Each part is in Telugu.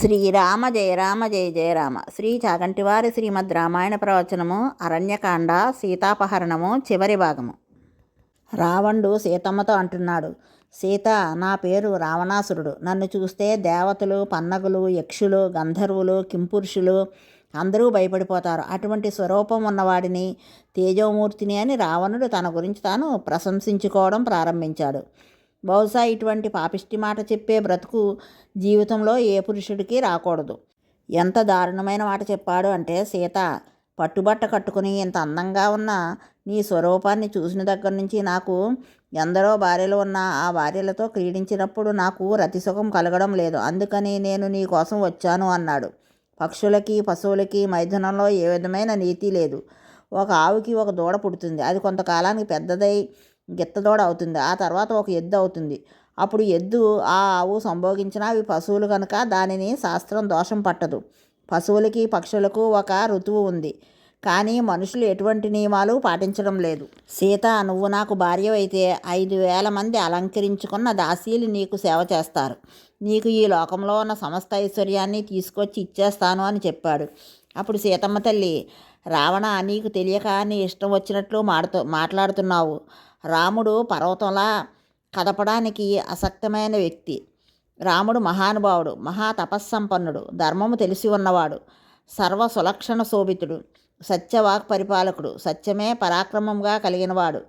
శ్రీరామ జయ రామ జయ జయ రామ. శ్రీ చాగంటివారి శ్రీమద్ రామాయణ ప్రవచనము అరణ్యకాండ సీతాపహరణము చివరి భాగము. రావణుడు సీతమ్మతో అంటున్నాడు సీత నా పేరు రావణాసురుడు. నన్ను చూస్తే దేవతలు పన్నగులు యక్షులు గంధర్వులు కింపురుషులు అందరూ భయపడిపోతారు. అటువంటి స్వరూపం ఉన్నవాడిని తేజోమూర్తిని అని రావణుడు తన గురించి తాను ప్రశంసించుకోవడం ప్రారంభించాడు. బహుశా ఇటువంటి పాపిష్టి మాట చెప్పే బ్రతుకు జీవితంలో ఏ పురుషుడికి రాకూడదు. ఎంత దారుణమైన మాట చెప్పాడు అంటే సీత పట్టుబట్ట కట్టుకుని ఇంత అందంగా ఉన్న నీ స్వరూపాన్ని చూసిన దగ్గర నుంచి నాకు ఎందరో భార్యలు ఉన్న ఆ భార్యలతో క్రీడించినప్పుడు నాకు రతిసుఖం కలగడం లేదు. అందుకని నేను నీ కోసం వచ్చాను అన్నాడు. పక్షులకి పశువులకి మైథునంలో ఏ విధమైన నీతి లేదు. ఒక ఆవుకి ఒక దూడ పుడుతుంది. అది కొంతకాలానికి పెద్దదై గిత్తదోడ అవుతుంది. ఆ తర్వాత ఒక ఎద్దు అవుతుంది. అప్పుడు ఎద్దు ఆ ఆవు సంభోగించినా అవి పశువులు కనుక దానిని శాస్త్రం దోషం పట్టదు. పశువులకి పక్షులకు ఒక ఋతువు ఉంది. కానీ మనుషులు ఎటువంటి నియమాలు పాటించడం లేదు. సీత నువ్వు నాకు భార్య అయితే ఐదు వేల మంది అలంకరించుకున్న దాసీలు నీకు సేవ చేస్తారు. నీకు ఈ లోకంలో ఉన్న సమస్త ఐశ్వర్యాన్ని తీసుకొచ్చి ఇచ్చేస్తాను అని చెప్పాడు. అప్పుడు సీతమ్మ తల్లి రావణ నీకు తెలియక నీ ఇష్టం వచ్చినట్లు మాడుతూ మాట్లాడుతున్నావు. రాముడు పర్వతంలా కదపడానికి అసక్తమైన వ్యక్తి. రాముడు మహానుభావుడు మహా తపస్సంపన్నుడు ధర్మము తెలిసి ఉన్నవాడు సర్వ సులక్షణ శోభితుడు సత్యవాక్ పరిపాలకుడు సత్యమే పరాక్రమంగా కలిగినవాడు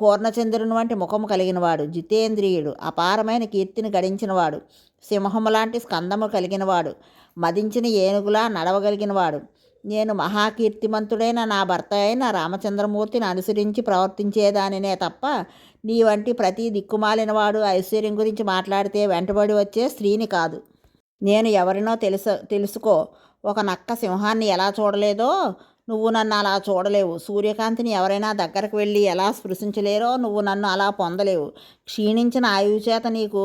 పూర్ణచంద్రుని వంటి ముఖము కలిగినవాడు జితేంద్రియుడు అపారమైన కీర్తిని గడించినవాడు సింహము లాంటి స్కందము కలిగినవాడు మదించిన ఏనుగులా నడవగలిగినవాడు నేను మహాకీర్తిమంతుడైన నా భర్త అయిన రామచంద్రమూర్తిని అనుసరించి ప్రవర్తించేదానినే తప్ప నీ వంటి ప్రతి దిక్కుమాలినవాడు ఐశ్వర్యం గురించి మాట్లాడితే వెంటబడి వచ్చే స్త్రీని కాదు. నేను ఎవరినో తెలుసు తెలుసుకో. ఒక నక్క సింహాన్ని ఎలా చూడలేదో నువ్వు నన్ను అలా చూడలేవు. సూర్యకాంతిని ఎవరైనా దగ్గరకు వెళ్ళి ఎలా స్పృశించలేరో నువ్వు నన్ను అలా పొందలేవు. క్షీణించిన ఆయువు చేత నీకు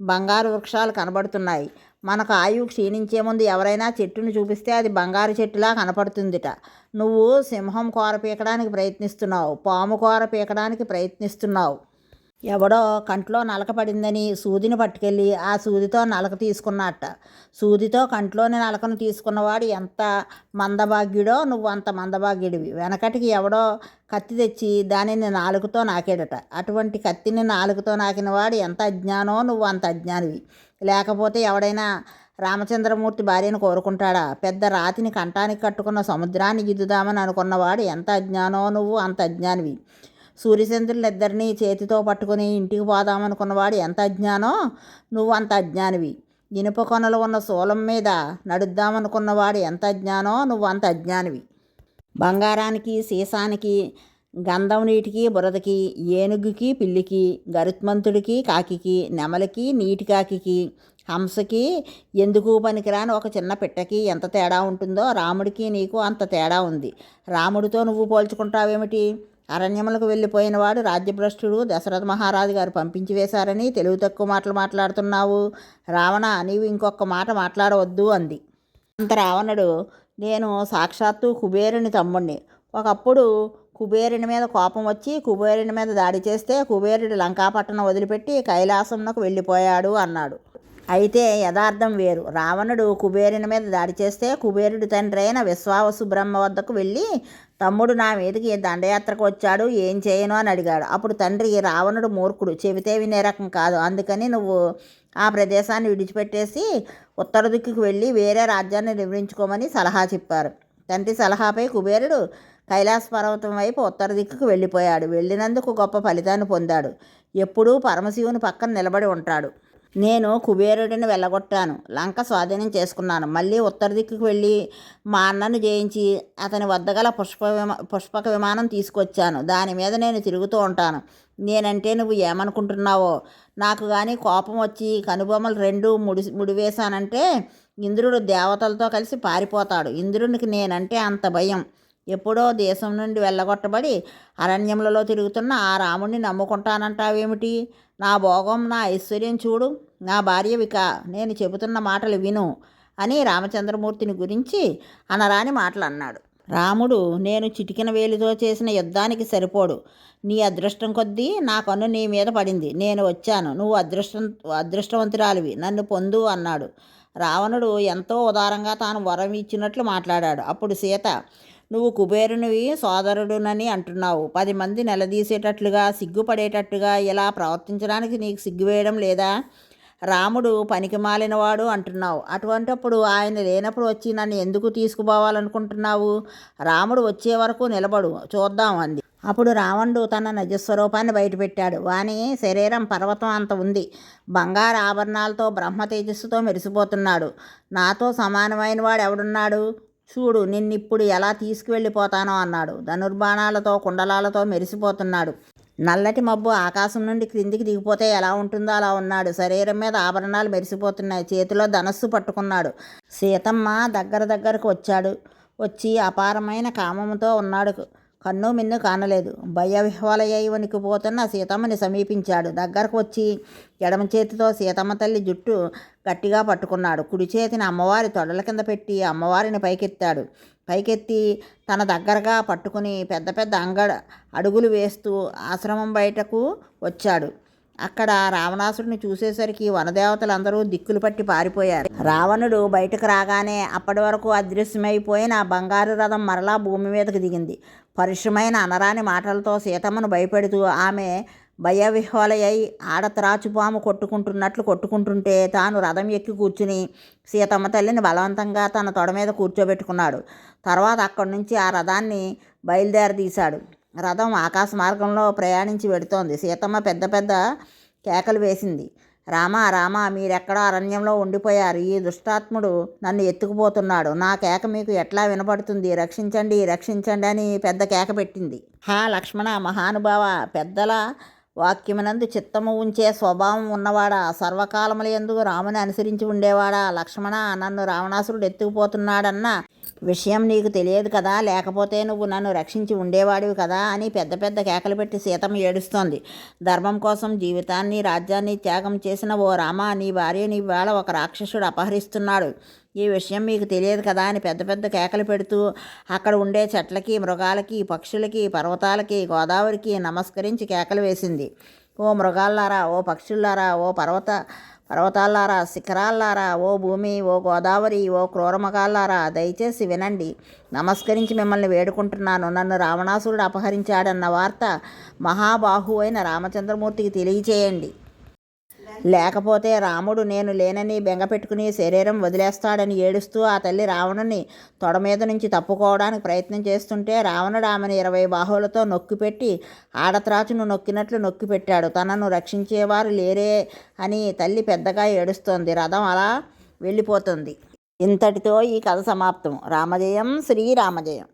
బంగారు వృక్షాలు కనబడుతున్నాయి. మనకు ఆయువు క్షీణించే ముందు ఎవరైనా చెట్టును చూపిస్తే అది బంగారు చెట్టులా కనపడుతుందిట. నువ్వు సింహం కూర పీకడానికి ప్రయత్నిస్తున్నావు పాము కూర పీకడానికి ప్రయత్నిస్తున్నావు. ఎవడో కంట్లో నలక పడిందని సూదిని పట్టుకెళ్ళి ఆ సూదితో నలక తీసుకున్నట్ట సూదితో కంట్లోని నలకను తీసుకున్నవాడు ఎంత మందభాగ్యుడో నువ్వు అంత మందభాగ్యుడివి. వెనకటికి ఎవడో కత్తి తెచ్చి దానిని నాలుగుతో నాకేడట అటువంటి కత్తిని నాలుగుతో నాకినవాడు ఎంత అజ్ఞానో నువ్వు అంత అజ్ఞానివి. లేకపోతే ఎవడైనా రామచంద్రమూర్తి భార్యను కోరుకుంటాడా? పెద్ద రాతిని కంటానికి కట్టుకున్న సముద్రాన్ని గిద్దుదామని అనుకున్నవాడు ఎంత అజ్ఞానో నువ్వు అంత అజ్ఞానివి. సూర్యచంద్రులిద్దరినీ చేతితో పట్టుకుని ఇంటికి పోదామనుకున్నవాడు ఎంత అజ్ఞానో నువ్వు అంత అజ్ఞానివి. ఇనుప కొనలు ఉన్న శూలం మీద నడుద్దామనుకున్నవాడు ఎంత అజ్ఞానో నువ్వు అంత అజ్ఞానివి. బంగారానికి సీసానికి గంధం నీటికి బురదకి ఏనుగుకి పిల్లికి గరుత్మంతుడికి కాకికి నెమలికి నీటి కాకికి హంసకి ఎందుకు పనికిరాని ఒక చిన్న పిట్టకి ఎంత తేడా ఉంటుందో రాముడికి నీకు అంత తేడా ఉంది. రాముడితో నువ్వు పోల్చుకుంటావేమిటి? అరణ్యములకు వెళ్ళిపోయిన వాడు రాజ్యభ్రష్టుడు దశరథ మహారాజు గారు పంపించి వేశారని తెలుగు తక్కువ మాటలు మాట్లాడుతున్నావు. రావణ నీవు ఇంకొక మాట మాట్లాడవద్దు అంది. అంత రావణుడు నేను సాక్షాత్తు కుబేరుని తమ్ముడిని ఒకప్పుడు కుబేరుని మీద కోపం వచ్చి కుబేరుని మీద దాడి చేస్తే కుబేరుడు లంకాపట్టణం వదిలిపెట్టి కైలాసంలోకి వెళ్ళిపోయాడు అన్నాడు. అయితే యథార్థం వేరు. రావణుడు కుబేరుని మీద దాడి చేస్తే కుబేరుడి తండ్రి అయిన విశ్వావసు బ్రహ్మ వద్దకు వెళ్ళి తమ్ముడు నా మీదకి దండయాత్రకు వచ్చాడు ఏం చేయను అని అడిగాడు. అప్పుడు తండ్రి రావణుడు మూర్ఖుడు చెబితే వినే రకం కాదు. అందుకని నువ్వు ఆ ప్రదేశాన్ని విడిచిపెట్టేసి ఉత్తర దిక్కుకు వెళ్ళి వేరే రాజ్యాన్ని నిర్మించుకోమని సలహా చెప్పారు. తండ్రి సలహాపై కుబేరుడు కైలాస పర్వతం వైపు ఉత్తర దిక్కుకు వెళ్ళిపోయాడు. వెళ్ళినందుకు గొప్ప ఫలితాన్ని పొందాడు. ఎప్పుడూ పరమశివుని పక్కన నిలబడి ఉంటాడు. నేను కుబేరుడిని వెళ్ళగొట్టాను. లంక స్వాధీనం చేసుకున్నాను. మళ్ళీ ఉత్తర దిక్కుకు వెళ్ళి మా అన్నను జయించి అతని వద్ద గల పుష్ప విమా పుష్పక విమానం తీసుకొచ్చాను. దాని మీద నేను తిరుగుతూ ఉంటాను. నేనంటే నువ్వు ఏమనుకుంటున్నావో? నాకు కానీ కోపం వచ్చి కనుబొమ్మలు రెండు ముడి ముడివేశానంటే ఇంద్రుడు దేవతలతో కలిసి పారిపోతాడు. ఇంద్రునికి నేనంటే అంత భయం. ఎప్పుడో దేశం నుండి వెళ్ళగొట్టబడి అరణ్యములలో తిరుగుతున్న ఆ రాముణ్ణి నమ్ముకుంటానంటావేమిటి? నా భోగం నా ఐశ్వర్యం చూడు. నా భార్య విక నేను చెబుతున్న మాటలు విను అని రామచంద్రమూర్తిని గురించి అనరాని మాటలు అన్నాడు రాముడు నేను చిటికిన వేలితో చేసిన యుద్ధానికి సరిపోడు. నీ అదృష్టం కొద్దీ నా కన్ను నీ మీద పడింది. నేను వచ్చాను. నువ్వు అదృష్టం అదృష్టవంతురాలివి. నన్ను పొందు అన్నాడు. రావణుడు ఎంతో ఉదారంగా తాను వరం ఇచ్చినట్లు మాట్లాడాడు. అప్పుడు సీత నువ్వు కుబేరునివి సోదరుడునని అంటున్నావు. పది మంది నిలదీసేటట్లుగా సిగ్గుపడేటట్టుగా ఇలా ప్రవర్తించడానికి నీకు సిగ్గు వేయడం లేదా? రాముడు పనికి మాలినవాడు అంటున్నావు. అటువంటప్పుడు ఆయన లేనప్పుడు వచ్చి నన్ను ఎందుకు తీసుకుపోవాలనుకుంటున్నావు? రాముడు వచ్చే వరకు నిలబడు. చూద్దాం అంది. అప్పుడు రావణుడు తన నిజస్వరూపాన్ని బయటపెట్టాడు. వాని శరీరం పర్వతం అంత ఉంది. బంగారు ఆభరణాలతో బ్రహ్మ తేజస్సుతో మెరిసిపోతున్నాడు. నాతో సమానమైన వాడు ఎవడున్నాడు చూడు నిన్నిప్పుడు ఎలా తీసుకువెళ్ళిపోతానో అన్నాడు. ధనుర్బాణాలతో కుండలాలతో మెరిసిపోతున్నాడు. నల్లటి మబ్బు ఆకాశం నుండి క్రిందికి దిగిపోతే ఎలా ఉంటుందో అలా ఉన్నాడు. శరీరం మీద ఆభరణాలు మెరిసిపోతున్నాయి. చేతిలో ధనస్సు పట్టుకున్నాడు. సీతమ్మ దగ్గర దగ్గరకు వచ్చాడు. వచ్చి అపారమైన కామముతో ఉన్నాడు. కన్ను మిన్ను కానలేదు. భయ విహ్వలయ్యి వణికిపోతున్న సీతమ్మని సమీపించాడు. దగ్గరకు వచ్చి ఎడమ చేతితో సీతమ్మ తల్లి జుట్టు గట్టిగా పట్టుకున్నాడు. కుడి చేతిని అమ్మవారి తొడల కింద పెట్టి అమ్మవారిని పైకెత్తాడు. పైకెత్తి తన దగ్గరగా పట్టుకుని పెద్ద పెద్ద అంగడ అడుగులు వేస్తూ ఆశ్రమం బయటకు వచ్చాడు. అక్కడ రావణాసురుని చూసేసరికి వనదేవతలందరూ దిక్కులు పట్టి పారిపోయారు. రావణుడు బయటకు రాగానే అప్పటి వరకు అదృశ్యమైపోయిన బంగారు రథం మరలా భూమి మీదకు దిగింది. పరుషమైన అనరాని మాటలతో సీతమ్మను భయపెడుతూ ఆమె భయవిహ్వలయ్యై ఆడత్రాచుపాము కొట్టుకుంటున్నట్లు కొట్టుకుంటుంటే తాను రథం ఎక్కి కూర్చుని సీతమ్మ తల్లిని బలవంతంగా తన తొడ మీద కూర్చోబెట్టుకున్నాడు. తర్వాత అక్కడి నుంచి ఆ రథాన్ని బయలుదేరదీశాడు. రథం ఆకాశ మార్గంలో ప్రయాణించి వెడుతోంది. సీతమ్మ పెద్ద పెద్ద కేకలు వేసింది. రామ రామ మీరెక్కడో అరణ్యంలో ఉండిపోయారు. ఈ దుష్టాత్ముడు నన్ను ఎత్తుకుపోతున్నాడు. నా కేక మీకు ఎట్లా వినపడుతుంది? రక్షించండి రక్షించండి అని పెద్ద కేక పెట్టింది. హా లక్ష్మణ మహానుభావ! పెద్దల వాక్యమునందు చిత్తము ఉంచే స్వభావం ఉన్నవాడా? సర్వకాలముల రాముని అనుసరించి ఉండేవాడా? లక్ష్మణ నన్ను రావణాసురుడు ఎత్తుకుపోతున్నాడన్న విషయం నీకు తెలియదు కదా లేకపోతే నువ్వు నన్ను రక్షించి ఉండేవాడివి కదా అని పెద్ద పెద్ద కేకలు పెట్టి సీతమ్మ ఏడుస్తోంది. ధర్మం కోసం జీవితాన్ని రాజ్యాన్ని త్యాగం చేసిన ఓ రామ నీ భార్యని ఇవాళ ఒక రాక్షసుడు అపహరిస్తున్నాడు. ఈ విషయం మీకు తెలియదు కదా అని పెద్ద పెద్ద కేకలు పెడుతూ అక్కడ ఉండే చెట్లకి మృగాలకి పక్షులకి పర్వతాలకి గోదావరికి నమస్కరించి కేకలు వేసింది. ఓ మృగాల్లారా ఓ పక్షుల్లారా ఓ పర్వత పర్వతాల్లారా శిఖరాల్లారా ఓ భూమి ఓ గోదావరి ఓ క్రూరమగాల్లారా దయచేసి వినండి. నమస్కరించి మిమ్మల్ని వేడుకుంటున్నాను. నన్ను రావణాసురుడు అపహరించాడన్న వార్త మహాబాహు అయిన రామచంద్రమూర్తికి తెలియచేయండి. లేకపోతే రాముడు నేను లేనని బెంగపెట్టుకుని శరీరం వదిలేస్తాడని ఏడుస్తూ ఆ తల్లి రావణుని తొడ మీద నుంచి తప్పుకోవడానికి ప్రయత్నం చేస్తుంటే రావణుడు ఆమెను ఇరవై బాహువులతో నొక్కిపెట్టి ఆడత్రాచును నొక్కినట్లు నొక్కి పెట్టాడు. తనను రక్షించేవారు లేరే అని తల్లి పెద్దగా ఏడుస్తోంది. రథం అలా వెళ్ళిపోతుంది. ఇంతటితో ఈ కథ సమాప్తం. రామజయం శ్రీరామజయం.